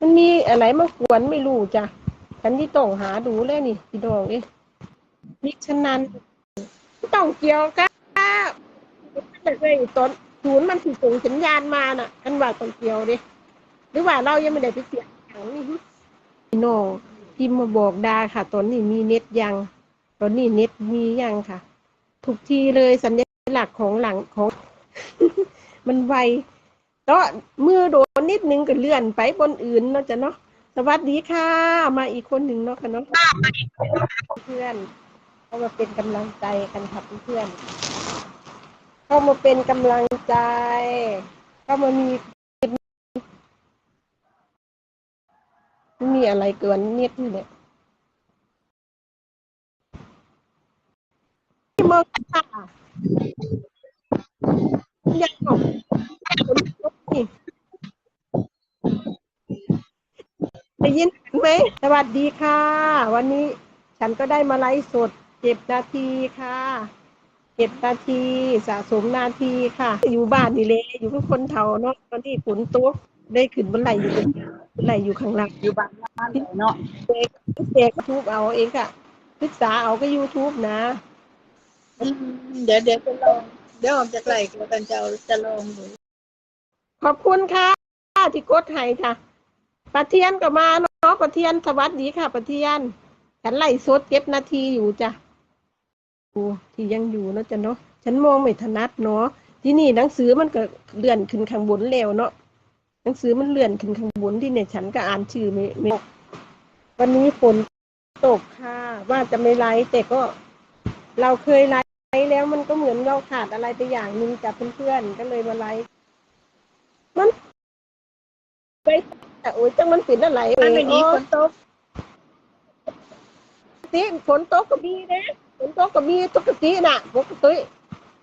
มันมีอะไรมากวนไม่รู้จ้ะฉันที่ต้องหาดูเลยนี่พี่ดองเอ้มิฉะนั้นต้องเกี่ยวกับเลยต้นศูนย์มันถือส่งสัญญาณมาน่ะ อันว่าต้องเกี่ยวดิหรือว่าเรายังไม่ได้ไปเสียอย่างนี้พี่น้องพิมมาบอกดาค่ะ ตอนนี้มีเน็ตยัง ตอนนี้เน็ตมียังค่ะทุกทีเลยสัญลักษณ์ของหลังของ มันไวก็มือโดน นิดนึงก็เลื่อนไปบนอื่นเนาะจ้ะเนาะสวัสดีค่ะ มาอีกคนหนึ่งเนาะค่ะเนาะเพื่อนเข้ามาเป็นกำลังใจกันค่ะเพื่อนเข้ามาเป็นกำลังใจ เข้ามามีมีอะไรเกินเนิดนี่แหละที่มองค่ะอยากบอกคนลุกนี่ได้ ยินไหมสวัสดีค่ะ วันนี้ฉันก็ได้มาไลฟ์สดเก็บนาทีค่ะเก็บนาทีสะสมนาทีค่ะ อยู่บ้านนี่เลยอยู่กับคนเฒ่าเนาะตอนที่ฝนตกได้ขึ้นบนไหลอยู่บนไหลอยู่ข้างหลังอยู่บ้านบ้านเนาะเด็กเด็กทูบเอาเองค่ะศึกษาเอาก็ยูทูบนะอืมเดี๋ยวเดี๋ยวจะลองเดี๋ยวออกจากไหลก็กันจะเอาจะลองดูขอบคุณค่ะที่กดให้ค่ะ ปะเทียนก็มาเนาะปะเทียนสวัสดีค่ะปะเทียนฉันไล่สดเก็บนาทีอยู่จ้ะโอ้ที่ยังอยู่เนาะจ้ะเนาะฉันมองไม่ถนัดเนาะที่นี่หนังสือมันก็เลื่อนขึ้นข้างบนแล้วเนาะหนังสือมันเลื่อนขึ้นข้างบนที่เนี่ยฉันก็อ่านชื่อไม่ไม่ออกวันนี้ฝนตกค่ะ ว่าจะไม่ไลฟ์แต่ก็ เราเคยไลฟ์แล้วมันก็เหมือนเราขาดอะไรไปอย่างหนึ่งจากเพื่อนๆก็เลยมาไลฟ์มันไป แต่โอ้ยจังมันปิดอะไรถ้าไม่นี้ฝนตกปกติฝนตกก็มีนะฝนตกก็มีปกติน่ะปกติ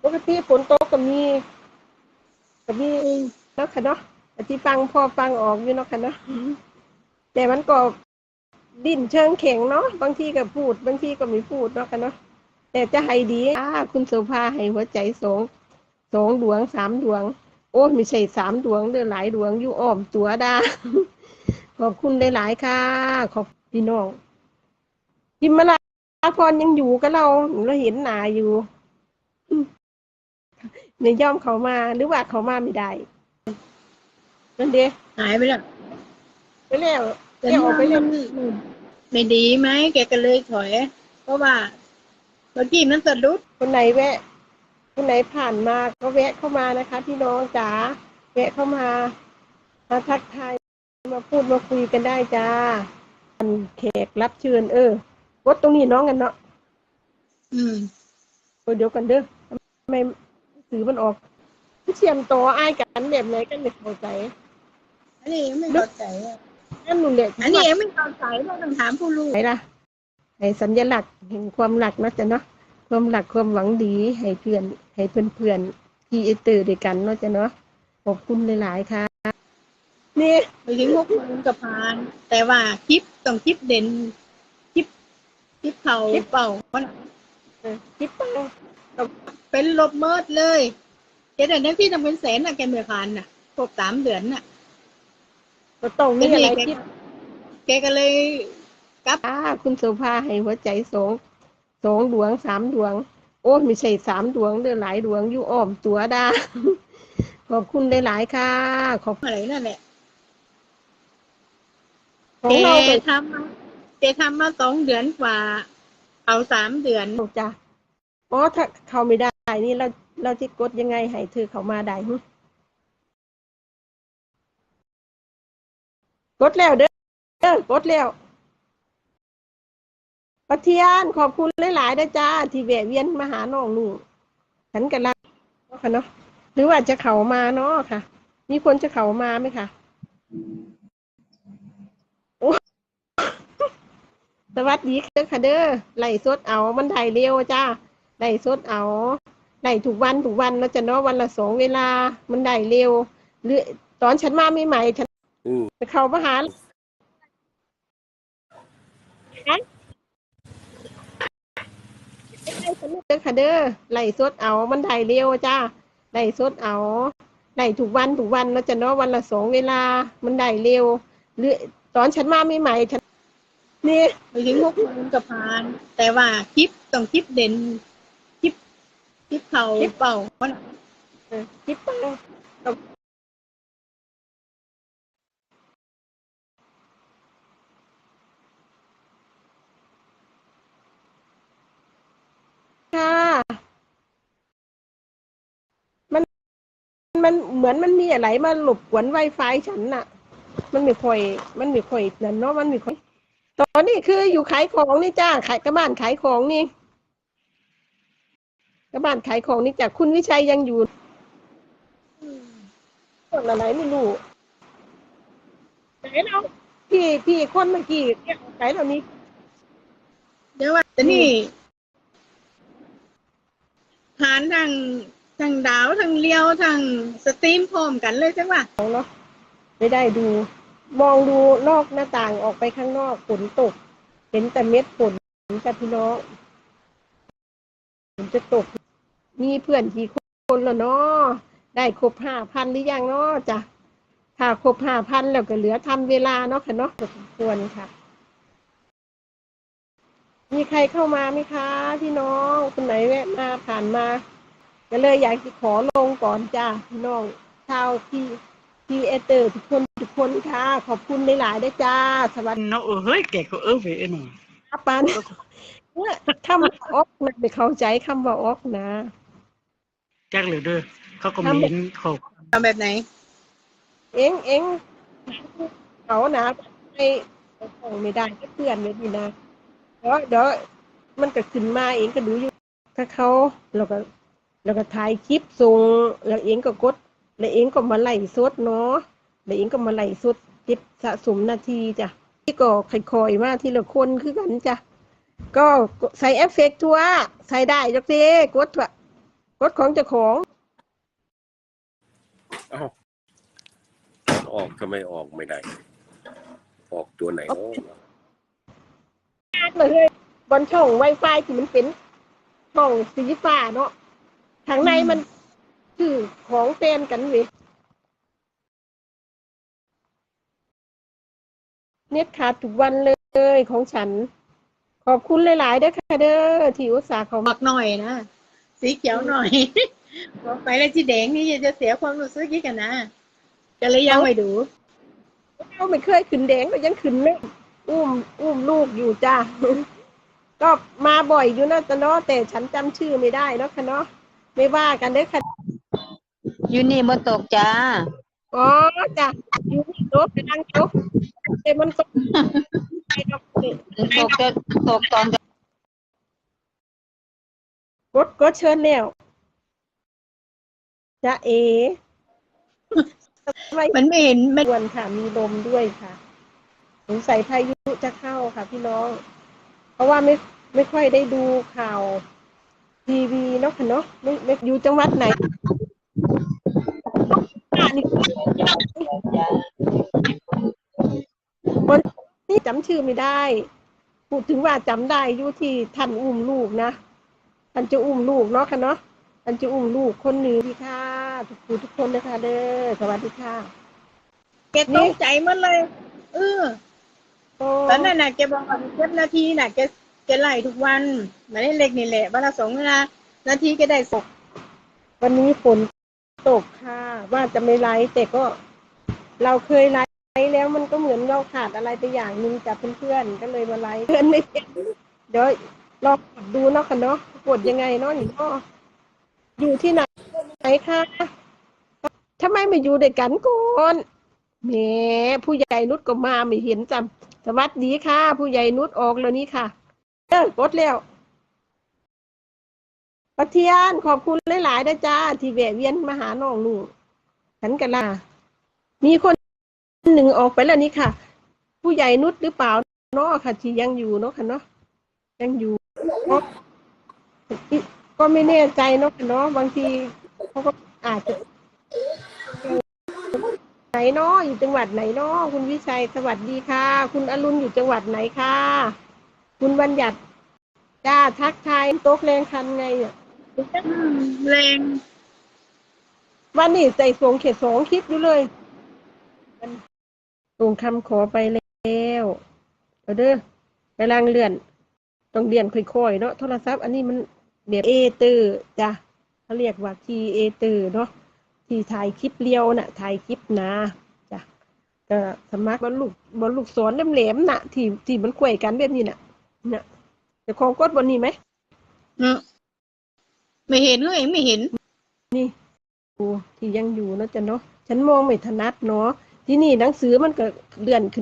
ปกติฝนตกก็มีก็มีเนาะค่ะเนาะแต่ที่ฟังพอฟังออกอยู่เนาะค่ะเนาะแต่มันก็ดิ้นเชิงแข็งเนาะบางทีก็พูด บางทีก็ไม่พูดเนาะค่ะเนาะแต่จะให้ดีอ่าคุณโสภาให้หัวใจสองสองดวงสามดวง โอ้ไม่ใช่สามดวงเด้อหลายดวงอยู่อ้อมตัวดาขอบคุณหลายๆค่ะ ขอบพี่น้องพิมมาลาพรยังอยู่กับเราเราเห็นหนาอยู่อืมในย่อมเขามาหรือว่าเขามาไม่ได้นั่นเด้หายไปแล้วไปแล้วแต่แกออกไปเล่นไม่ดีไหมแกก็เลยถอย เพราะว่าเมื่อกี้มันสะดุดคนไหนแวะ คนไหนผ่านมาก็แวะเข้ามานะคะ พี่น้องจ๋าแวะเข้ามามาทักทายมาพูดมาคุยกันได้จ้าอันแขกรับเชิญเออวดตรงนี้น้องกันเนาะอืมเออเดี๋ยวกันเด้อทำไมสื่อมันออกเชื่อมต่ออ้ายกันแบบไหนกันไม่เข้าใจอันนี้ไม่เข้าใจอะนั่นนู่นแหละอันนี้ไม่เข้าใจเราต้องถามผู้รู้ไหนล่ะให้สัญลักษณ์แห่งความหลักนะจ๊ะเนาะ ความหลักความหวังดีให้เพื่อนให้เพื่อนเพื่อนๆที่เอเตอร์ด้วยกันเนาะจ๊ะเนาะขอบคุณหลายๆค่ะนี่ไปถึงหกโมงกับพาน แต่ว่าคลิปต้องคลิปเด่นคลิปคลิปเขาเป่ามันเออคิดไปเป็นลบเมิดเลยแกแต่ได้ที่ทำเป็นแสนน่ะแกไม่ผ่านน่ะครบสามเดือนน่ะก็ต้องมีอะไรคิดแกก็เลยอ่าคุณโสภาให้หัวใจสอง สองดวงสามดวง โอ้ไม่ใช่สามดวงเด้อหลายดวงอยู่อ้อมตัวดาขอบคุณหลายๆค่ะ ขอบอะไรนั่นแหละของแกเราไปทำมาแกทำมาสองเดือนกว่า เอาสามเดือนจ้ะอ๋อถ้าเขาไม่ได้นี่เราเราจะกดยังไงให้เธอเขามาได้หึกดแล้วเด้อเด้อกดแล้ว ปะเทียนขอบคุณหลายๆนะจ้า ที่แวะเวียนมาหาน้องหนูฉันกันละเนาะค่ะเนาะหรือว่าจะเขามาเนาะค่ะ มีคนจะเขามาไหมคะโอ้สวัสดีเด้อค่ะเด้อไล่สดเอา มันไถ่เร็วจ้าไล่สดเอาไล่ถูกวันถูกวันแล้วจะเนาะวันละสองเวลา มันได้เร็ว หรือ ตอนฉันมาใหม่ๆฉันอืมไปเข้ามาหา เด้อค่ะเด้อไล่สดเอา มันได้เร็วจ้าไล่สดเอาไล่ถูกวันถูกวันแล้วจะเนาะวันละสองเวลา มันได้เร็วหรือตอนฉันมาใหม่ๆฉันนี่ไปถึงหกโมงกับพาน แต่ว่าคลิปต้องคลิปเด่นคลิปคลิปเขาเป่ามันเออคิดไปค่ะ มัน มันเหมือนมันมีอะไรมาหลบกวนไวไฟฉันน่ะ มันไม่ค่อย มันไม่ค่อยนั่นเนาะมันไม่ค่อย ตอนนี้คืออยู่ขายของนี่จ้าขายกระบ้านขายของนี่กระบ้านขายของนี่จ้ะคุณวิชัยยังอยู่คนอะไรไม่รู้ไหนเราพี่พี่คนเมื่อกี้เรียกไหนเรานี้เดี๋ยวว่าแต่นี่ผ่านทาง ทางดาวทางเลี้ยวทางสตรีมพร้อมกันเลยจังว่าเนาะไม่ได้ดู มองดูนอกหน้าต่างออกไปข้างนอกฝนตก เห็นแต่เม็ดฝนกับพี่น้องฝนจะตก มีเพื่อนกี่คนแล้วเนาะได้ครบห้าพันหรือยังเนาะจ้ะถ้าครบห้าพันแล้วก็เหลือทำเวลาเนาะค่ะเนาะสมควรค่ะ มีใครเข้ามาไหมคะ พี่น้องคนไหนแวะมาผ่านมา ก็เลยอยากจะขอลงก่อนจ้าพี่น้องชาวที่ที่เอเตอร์ทุกคนทุกคนค่ะ ขอบคุณหลายๆด้วยจ้า สวัสดี nó ở hơi kẻ có ở về nó ครับปันเนี่ยคำว่าออกนะไม่เข้าใจคำว่าออกนะ chắc là đưa เขาก็มีเขาทำแบบไหน เอ็งเอ็งเขานะไม่ส่งไม่ได้ก็เพื่อนเลยดีนะเดี๋ยวเดี๋ยวมันก็ขึ้นมาเองก็ดูอยู่ถ้าเขาเราก็ เราก็ถ่ายคลิปส่งแล้วเองก็กด แล้วเองก็มาไล่สดเนาะแล้วเองก็มาไล่สดคลิปสะสมนาทีจ้ะที่ก็ค่อยๆมาทีละคนคือกันจ้ะก็ใส่เอฟเฟกต์ทัวใส่ได้จักเซกดทั่วกดของเจ้าของเอ้าออกทำไมออกไม่ได้ ออกตัวไหนเนาะมาเลยบนช่อง Wi-Fi ที่มันเป็นช่องสีฟ้าเนาะ ทางในมันคือของแฟนกันเว้ยเน็ตขาดทุกวันเลยของฉัน ขอบคุณหลายๆเด้อค่ะเด้อที่อุตส่าห์เขาหมามักหน่อยนะสีเขียวหน่อยบอกไปแล้วที่แดงนี่จะเสียความรู้สึกยี่กันนะก็เลยยังไม่ดูเราไม่เคยขึ้นแดงก็ยังขึ้นเลยอุ้มอุ้มลูกอยู่จ้าก็มาบ่อยอยู่นะแต่เนาะแต่ฉันจำชื่อไม่ได้เนาะค่ะเนาะ ไม่ว่ากันเด้อค่ะอยู่นี่บ่ตกจ้า อ๋อจ้ะอยู่ที่โต๊ะไปนั่งโต๊ะแต่มันตกไปดอกนี่ตกจะตกตอนจะกดกดเชิญแล้วจะเอไม่มันไม่เห็นไม่ควรค่ะ มีลมด้วยค่ะสงสัยพายุจะเข้าค่ะ พี่น้อง เพราะว่าไม่ไม่ค่อยได้ดูข่าว ทีวีเนาะค่ะเนาะไม่ไม่อยู่จังหวัดไหนอ่านี่คนนี่จำชื่อไม่ได้พูดถึงว่าจำได้อยู่ที่ท่านอุ้มลูกนะท่านจะอุ้มลูกเนาะค่ะเนาะท่านจะอุ้มลูกคนหนึ่งที่ค่ะทุกผู้ทุกคนนะคะเด้อสวัสดีค่ะแกตกใจหมันเลยเออโอ้ตอนนั้นน่ะแกบอกว่าเจ็ดนาทีน่ะแกแกไล่ทุกวันมาได้เล็กนี่แหละวันละสองเวลานาทีแกได้สกวันนี้ฝนตกค่ะ ว่าจะไม่ไลฟ์แต่ก็ เราเคยไลฟ์แล้วมันก็เหมือนเราขาดอะไรไปอย่างนึงจากเพื่อนๆก็เลยมาไลฟ์เพื่อนไม่เป็นเดี๋ยวลองกดดูเนาะค่ะเนาะกดยังไงเนาะนี่เนาะอยู่ที่ไหนไหนคะทำไมม่อยู่ด้วยกันก่อนแหมผู้ใหญ่นุชก็มาไม่เห็นจำสวัสดีค่ะ ผู้ใหญ่นุชออกแล้วนี่ค่ะ เออกดแล้วปะเทียนขอบคุณหลายๆนะจ้า ที่แวะเวียนมาหาน้องหนูฉันกันล่ะมีคนหนึ่งออกไปแล้วนี่ค่ะ ผู้ใหญ่นุชหรือเปล่าเนาะค่ะ ที่ยังอยู่เนาะค่ะเนาะยังอยู่ก็ไม่แน่ใจเนาะค่ะเนาะบางทีเขาก็อาจจะไหนเนาะอยู่จังหวัดไหนเนาะคุณวิชัยสวัสดีค่ะ คุณอรุณอยู่จังหวัดไหนค่ะ คุณบัญญัติจ้าทักทายโต๊ะแรงคันไงเนี่ยอืมแรงวันนี้ใส่สวงเขตสองคลิปอยู่เลยส่งคำขอไปแล้วเอาเด้อกำลังเลื่อน ต้องเรียนค่อยๆเนาะโทรศัพท์อันนี้มันแบบเอเตอร์จ้ะเขาเรียกว่าทีเอเตอร์เนาะที่ถ่ายคลิปเรียวน่ะถ่ายคลิปนะจ้ะก็สมัครบอลลูกบอลลูกศรแหลมๆน่ะ ที่ที่มันควยกันแบบนี้น่ะ เนี่ยเดี๋ยวของกดบนนี้ไหมเนาะไม่เห็นเฮ้ยไม่เห็น นี่ดูที่ยังอยู่เนาะจ้ะเนาะฉันมองไม่ถนัดเนาะที่นี่หนังสือมันก็เลื่อนขึ้น